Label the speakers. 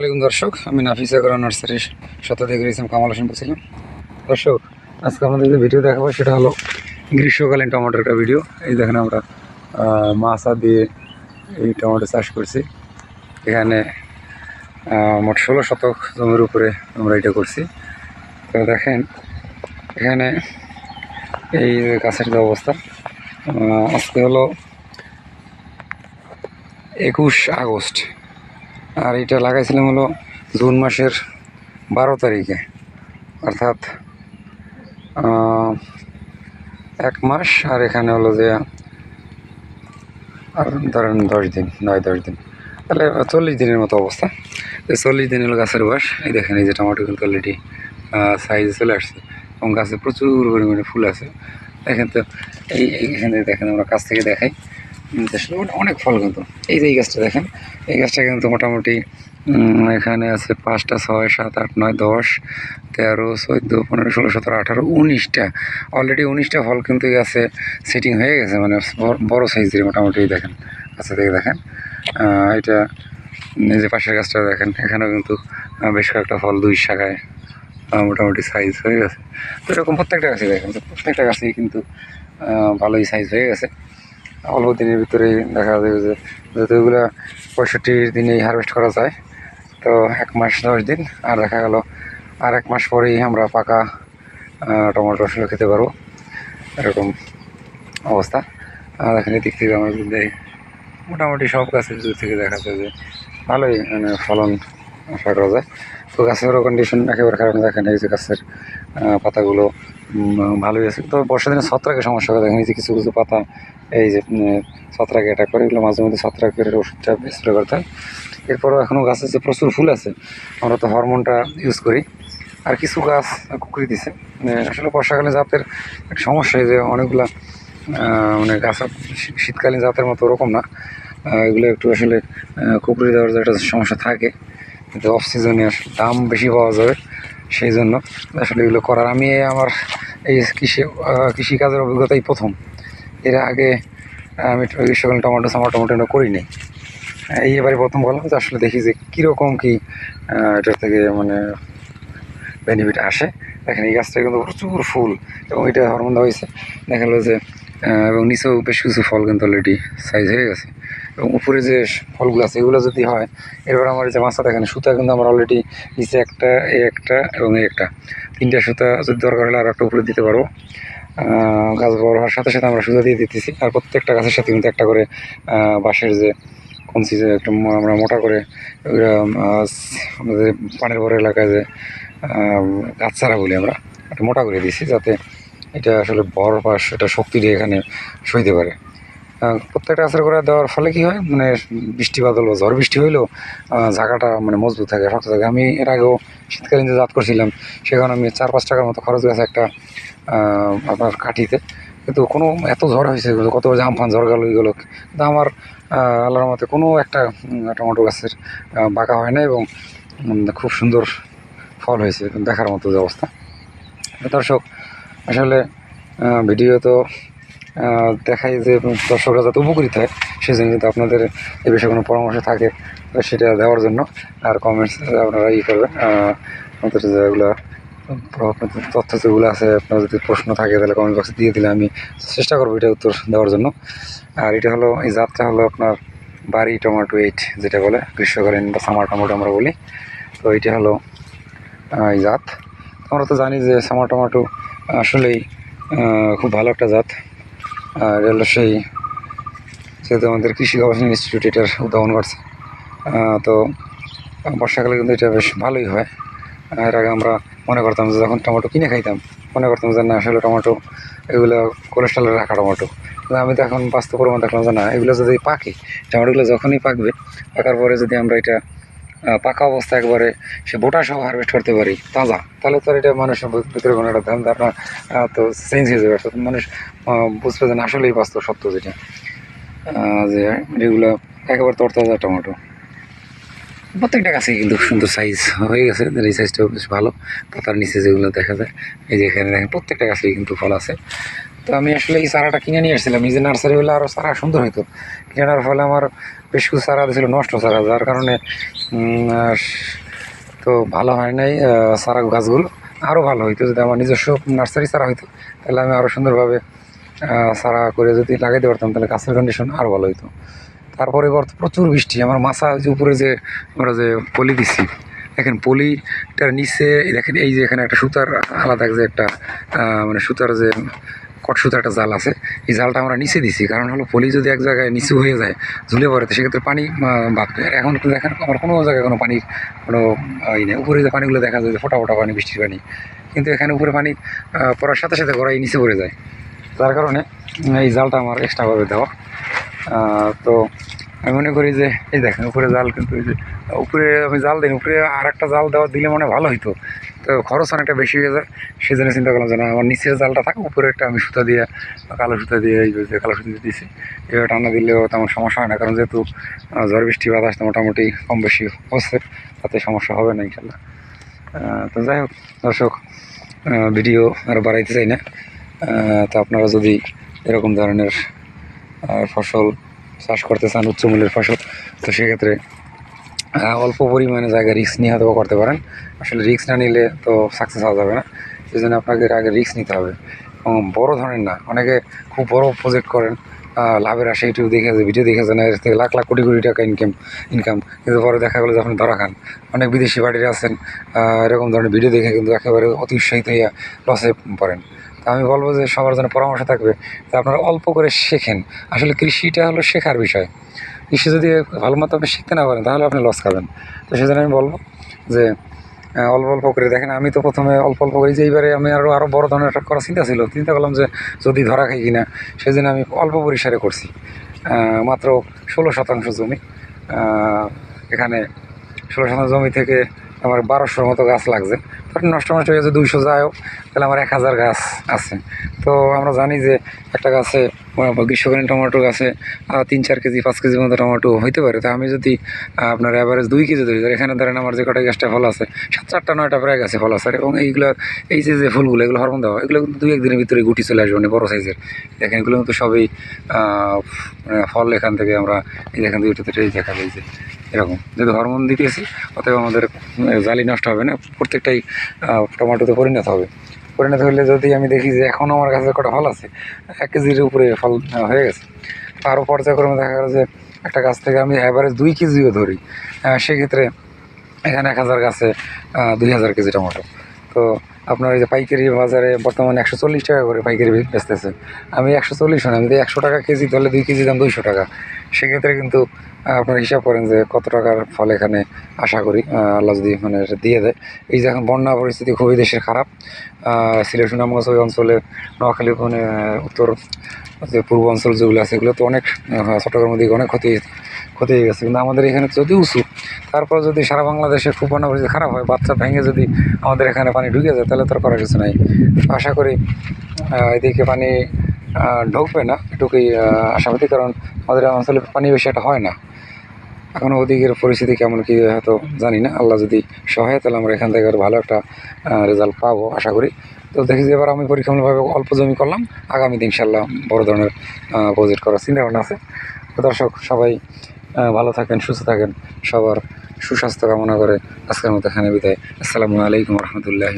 Speaker 1: আসসালামাইকুম দর্শক, আমি নাফিস আগরা নার্সারির শতাধিক ইসলাম কামাল হোসেন বলছিলাম। দর্শক, আজকে আমাদের যে ভিডিও দেখাবো সেটা হলো গ্রীষ্মকালীন টমেটোর একটা ভিডিও। এই দেখেন আমরা মাছা দিয়ে এই টমেটো চাষ করছি। এখানে মোট ষোলো শতক জমির উপরে আমরা এটা করছি। তো দেখেন, এখানে এই গাছের যে অবস্থা আজকে হলো একুশ আগস্ট। আর এটা লাগাইছিলাম হলো জুন মাসের বারো তারিখে। অর্থাৎ এক মাস আর এখানে হলো যে, আর ধরেন দশ দিন, নয়, দশ দিন। তাহলে চল্লিশ দিনের মতো অবস্থা। এই চল্লিশ দিন হলো গাছের বয়স। এই দেখেন, এই যে টমেটো কিন্তু অলরেডি সাইজে চলে আসছে এবং গাছে প্রচুর পরিমাণে ফুল আছে। দেখেন তো, এই এইখানে দেখেন আমরা কাছ থেকে দেখাই। অনেক ফল কিন্তু। এই যে এই গাছটা দেখেন, এই গাছটা কিন্তু মোটামুটি এখানে আছে পাঁচটা, ছয়, সাত, আট, নয়, দশ, তেরো, চোদ্দ, পনেরো, ষোলো, সতেরো, আঠারো, উনিশটা। অলরেডি উনিশটা ফল কিন্তু গাছে সেটিং হয়ে গেছে মানে বড়- সাইজের মোটামুটি দেখেন। গাছে থেকে দেখেন। এটা যে পাশের গাছটা দেখেন, এখানেও কিন্তু বেশ কয়েকটা ফল দুই শাখায় মোটামুটি সাইজ হয়ে গেছে। তো এরকম প্রত্যেকটা গাছে দেখেন প্রত্যেকটা গাছেই কিন্তু ভালোই সাইজ হয়ে গেছে। অল্প দিনের ভিতরেই দেখা যাবে যে যেহেতু এগুলো পঁয়ষট্টি দিনেই হারভেস্ট করা যায়, তো এক মাস দশ দিন, আর দেখা গেল আর এক মাস পরেই আমরা পাকা টমেটো আসলে খেতে পারব। এরকম অবস্থা। আর এখানে দিক থেকে আমরা যদি মোটামুটি সব গাছের দিক থেকে দেখা যায় যে ভালোই মানে ফলন আশা করা যায়। তো গাছেরও কন্ডিশন একেবারে খারাপ দেখেন এই যে গাছের পাতাগুলো ভালোই আছে। তো বর্ষা দিনে ছত্রাকের সমস্যা হয়, দেখেন এই যে কিছু কিছু পাতা, এই যে ছত্রাকে অ্যাটাক করে, এগুলো মাঝে মধ্যে ছত্রাকের ওষুধটা স্প্রে করতে হয়। এরপরও এখনও গাছে যে প্রচুর ফুল আছে, আমরা তো হরমোনটা ইউজ করি। আর কিছু গাছ কুকুরি দিছে। মানে আসলে বর্ষাকালীন জাতের একটা সমস্যা যে অনেকগুলা মানে গাছ শীতকালীন জাতের মতো ওরকম না। এগুলো একটু আসলে কুকুরি দেওয়ার যে একটা সমস্যা থাকে। কিন্তু অফ সিজনে আসলে দাম বেশি পাওয়া যাবে, সেই জন্য আসলে এগুলো করার। আমি আমার এই কৃষি কৃষিকাজের অভিজ্ঞতাই প্রথম। এর আগে আমি গ্রীষ্মকালীন টমেটো সামার টমেটো করিনি এই এবারে প্রথম বললাম যে আসলে দেখি যে কীরকম কী এটার থেকে মানে বেনিফিট আসে। দেখেন এই গাছটা কিন্তু প্রচুর ফুল এবং এটা হরমোন হয়েছে। দেখা গেলো যে এবং নিচেও বেশ কিছু ফল কিন্তু অলরেডি সাইজ হয়ে গেছে। এবং উপরে যে ফলগুলো আছে, এগুলো যদি হয়, এরপর আমার যে মাছটা দেখেন, সুতা কিন্তু আমার অলরেডি নিচে একটা, এই একটা এবং এই একটা। তিনটা সুতা যদি দরকার হলে আর একটা উপরে দিতে পারব। গাছ বড় হওয়ার সাথে সাথে আমরা সুতা দিয়ে দিতেছি। আর প্রত্যেকটা গাছের সাথে কিন্তু একটা করে বাঁশের যে কঞ্চি যে একটা আমরা মোটা করে আমাদের পানের বড় এলাকায় যে গাছ চারা বলি আমরা, একটা মোটা করে দিয়েছি যাতে এটা আসলে পাশ এটা শক্তি দিয়ে এখানে সইতে পারে। প্রত্যেকটা গাছের করে দেওয়ার ফলে কি হয়? মানে বৃষ্টি বাদল বা ঝড় বৃষ্টি হইলেও জায়গাটা মানে মজবুত থাকে, শক্ত থাকে। আমি এর আগেও শীতকালীন যে জাত করছিলাম সেখানে আমি চার পাঁচ টাকার মতো খরচ গেছে একটা আপনার কাঠিতে। কিন্তু কোনো এত ঝড় হয়েছে কত যে আমফান ঝড় গেল গেলো। কিন্তু আমার আল্লাহর মতে কোনো একটা টমেটো গাছের বাঁকা হয় না এবং খুব সুন্দর ফল হয়েছে, দেখার মতো যে অবস্থা। দর্শক, আসলে ভিডিও তো দেখাই যে দর্শকরা যাতে উপকৃত হয় সেই জন্য যদি আপনাদের এই বিষয়ে কোনো পরামর্শ থাকে সেটা দেওয়ার জন্য, আর কমেন্টস আপনারা ই করবেন। আমাদের যেগুলো তথ্য যেগুলো আছে, আপনার যদি প্রশ্ন থাকে, তাহলে কমেন্ট বক্সে দিয়ে দিলে আমি চেষ্টা করব এটা উত্তর দেওয়ার জন্য। আর এটা হলো, এই জাতটা হলো আপনার বাড়ি টমেটো এইট যেটা বলে, গ্রীষ্মকালীন বা সামার টমেটো আমরা বলি। তো এইটা হলো এই জাত। আমরা তো জানি যে সামার টমেটো আসলেই খুব ভালো একটা জাত। আর এটা হলো সেই যেহেতু আমাদের কৃষি গবেষণা ইনস্টিটিউট এটার উদ্ভাবন করছে তো বর্ষাকালে কিন্তু এটা বেশ ভালোই হয়। এর আগে আমরা মনে করতাম যে যখন টমেটো কিনে খাইতাম, মনে করতাম যে না, আসলে টমেটো, এগুলো কোলেস্ট্রলে রাখা টমেটো। কিন্তু আমি তো এখন বাস্তব প্রমাণ দেখলাম যে না, এগুলো যদি পাকে, টমেটোগুলো যখনই পাকবে, পাকার পরে যদি আমরা এটা পাকা অবস্থা একবারে, সে বোটা সহ হারভেস্ট করতে পারি, তাজা। তাহলে তো এটা মানুষের ভিতরে কোনো একটা ধান ধারণা তো চেঞ্জ হয়ে যাবে। অর্থাৎ মানুষ বুঝবে যে আসলেই বাস্তব সত্য যেটা। যে এগুলো একেবারে তরতাজা টমেটো। প্রত্যেকটা গাছে কিন্তু সুন্দর সাইজ হয়ে গেছে এই সাইজটাও বেশ ভালো। পাতার নিচে যেগুলো দেখা যায়, এই যে এখানে দেখেন, প্রত্যেকটা গাছেই কিন্তু ফল আছে। তো আমি আসলে এই চারাটা কিনে নিয়ে এসেছিলাম এই যে নার্সারি হলে আরও চারা সুন্দর হতো কেনার ফলে আমার বেশ কিছু চারা ছিল নষ্ট চারা, যার কারণে তো ভালো হয় নাই চারা গাছগুলো। আরও ভালো হইতো, যদি আমার নিজস্ব নার্সারি চারা হইতো, তাহলে আমি আরও সুন্দরভাবে চারা করে যদি লাগাইতে পারতাম, তাহলে গাছের কন্ডিশন আরও ভালো হইতো। তারপরে বর্ত প্রচুর বৃষ্টি। আমার মাছা যে উপরে যে, আমরা যে পলি দিছি, দেখেন পলিটার নিচে দেখেন এই যে এখানে একটা সুতার আলাদা যে একটা মানে সুতার যে কট সুতার একটা জাল আছে। এই জালটা আমরা নিচে দিছি, কারণ হলো পলি যদি এক জায়গায় নিচু হয়ে যায়, ঝুলে পড়ে, তো সেক্ষেত্রে পানি বাঁধবে। আর এখন দেখেন, আমার কোনো জায়গায় কোনো পানির কোনো ই নেই। উপরে যে পানিগুলো দেখা যায় যে ফোটা ফোটা পানি, বৃষ্টির পানি, কিন্তু এখানে উপরে পানি পড়ার সাথে সাথে গড়াই নিচে পড়ে যায়। যার কারণে এই জালটা আমার এক্সট্রাভাবে দেওয়া। তো আমি মনে করি যে, এই দেখেন, উপরে জাল কিন্তু উপরে আমি জাল দিই উপরে আর একটা জাল দেওয়া দিলে মনে ভালো হইতো। তো খরচ অনেকটা বেশি হয়ে যায় সেই জন্য চিন্তা করলাম যে না, আমার নিচের জালটা থাক, উপরে একটা আমি সুতা দিয়ে, কালো সুতা দিয়ে এই কালো সুতা দিয়ে দিয়েছি এবার টানা দিলেও তেমন সমস্যা হয় না, কারণ যেহেতু ঝড় বৃষ্টি, বাতাস মোটামুটি কম বেশি হচ্ছে, তাতে সমস্যা হবে না ইনশাল্লাহ। তো যাই হোক, দর্শক ভিডিও আর বাড়াইতে চাই না। তো আপনারা যদি এরকম ধরনের ফসল চাষ করতে চান, উচ্চ মূল্যের ফসল, তো সেক্ষেত্রে অল্প পরিমাণে জায়গায় রিস্ক নিয়ে হয়তো করতে পারেন। আসলে রিস্ক না নিলে তো সাকসেস হওয়া যাবে না। সেই জন্য আপনাকে আগে রিস্ক নিতে হবে। এবং বড় ধরনের না, অনেকে খুব বড় প্রজেক্ট করেন লাভের আশা ইউটিউব দেখে যে ভিডিও দেখেছেন এর থেকে লাখ লাখ কোটি কোটি টাকা ইনকাম ইনকাম কিন্তু পরে দেখা গেলো যে আপনি ধরা খান। অনেক বিদেশি বাড়িতে আছেন এরকম ধরনের ভিডিও দেখে কিন্তু একেবারে অতি উৎসাহিত হইয়া লসে পড়েন। আমি বলব যে সবার জন্য পরামর্শ থাকবে যে আপনারা অল্প করে শেখেন। আসলে কৃষিটা হলো শেখার বিষয়। কৃষি যদি ভালো মতো আপনি শিখতে না পারেন, তাহলে আপনি লস খাবেন। তো সেজন্য আমি বলব যে অল্প অল্প করে দেখেন, আমি তো প্রথমে অল্প অল্প করে, যে এইবারে আমি আরও আরও বড় ধরনের একটা করার চিন্তা ছিল, চিন্তা করলাম যে যদি ধরা খাই কিনা সেই জন্য আমি অল্প পরিসরে করছি। মাত্র ষোলো শতাংশ জমি। এখানে ষোলো শতাংশ জমি থেকে আমার বারোশোর মতো গাছ লাগছে। তার নষ্ট নষ্ট হয়ে গেছে, দুইশো যায়ও তাহলে আমার এক হাজার গাছ আছে। তো আমরা জানি যে একটা গাছে গ্রীষ্মকালীন টমেটো গাছে তিন, চার কেজি, পাঁচ কেজির মতো টমেটো হইতে পারে। তো আমি যদি আপনার অ্যাভারেজ দুই কেজি ধরি এখানে ধরেন আমার যে কটা গাছটা ফল আছে, সাত, চারটা, নয়টা প্রায় গাছে ফল আছে। এবং এইগুলো, এই যে যে ফুলগুলো, এগুলো হরমোন দেওয়া এগুলো কিন্তু দুই, একদিনের ভিতরে গুটি চলে আসবে মানে বড়ো সাইজের। দেখেন, এগুলো কিন্তু সবই মানে ফল এখান থেকে আমরা, এই দেখেন দুইটা থেকে এই দেখা যায় যে এরকম। যেহেতু হরমোন দিতেছি অতএব আমাদের জালি নষ্ট হবে না, প্রত্যেকটাই টমেটোতে পরিণত হবে। পরিণত হলে যদি আমি দেখি যে এখনও আমার কাছে কটা ফল আছে, এক কেজির উপরে ফল হয়ে গেছে। আরও পর্যায়ক্রমে দেখা গেল যে একটা গাছ থেকে আমি অ্যাভারেজ দুই কেজিও ধরি। সেক্ষেত্রে এখানে এক হাজার গাছে দুই হাজার কেজি টমেটো। তো আপনার এই যে পাইকারি বাজারে বর্তমানে একশো চল্লিশ টাকা করে পাইকারি বেচতেছে। আমি একশো চল্লিশ না আমি যদি একশো টাকা কেজি, তাহলে দুই কেজি দাম দুইশো টাকা। সেক্ষেত্রে কিন্তু আপনারা হিসাব করেন যে কত টাকার ফল এখানে আশা করি আল্লাহ যদি মানে দিয়ে দেয়। এই যে এখন বন্যা পরিস্থিতি খুবই দেশের খারাপ। সিলেট সুনামগঞ্জ ওই অঞ্চলে নোয়াখালী মানে উত্তর যে পূর্ব অঞ্চল যেগুলো আছে এগুলো তো অনেক আহ, চট্টগ্রামের দিকে অনেক ক্ষতি ক্ষতি হয়ে গেছে। কিন্তু আমাদের এখানে যদি উঁচু তারপর যদি সারা বাংলাদেশে খুব বন্যা পরিস্থিতি খারাপ হয় বাচ্চা ভেঙে যদি আমাদের এখানে পানি ঢুকে যায় তাহলে তো আর করার কিছু নাই। আশা করি এদিকে পানি ঢুকবে না, এটুকুই আশাবাদী, কারণ আমাদের অঞ্চলে পানি বেশি একটা হয় না। এখনও ওদিকের পরিস্থিতি কেমন কী হয়তো জানি না, আল্লাহ যদি সহায়, তাহলে আমরা এখান থেকে আরও ভালো একটা রেজাল্ট পাবো, আশা করি। তো দেখি যে এবার আমি পরীক্ষামূলকভাবে অল্প জমি করলাম আগামীতে ইনশাল্লাহ বড় ধরনের প্রজেক্ট করার চিন্তা ভাবনা আছে। তো দর্শক, সবাই ভালো থাকেন, সুস্থ থাকেন, সবার সুস্বাস্থ্য কামনা করে আজকের মতো এখানে বিদায়। আসসালামু আলাইকুম রহমতুল্লাহ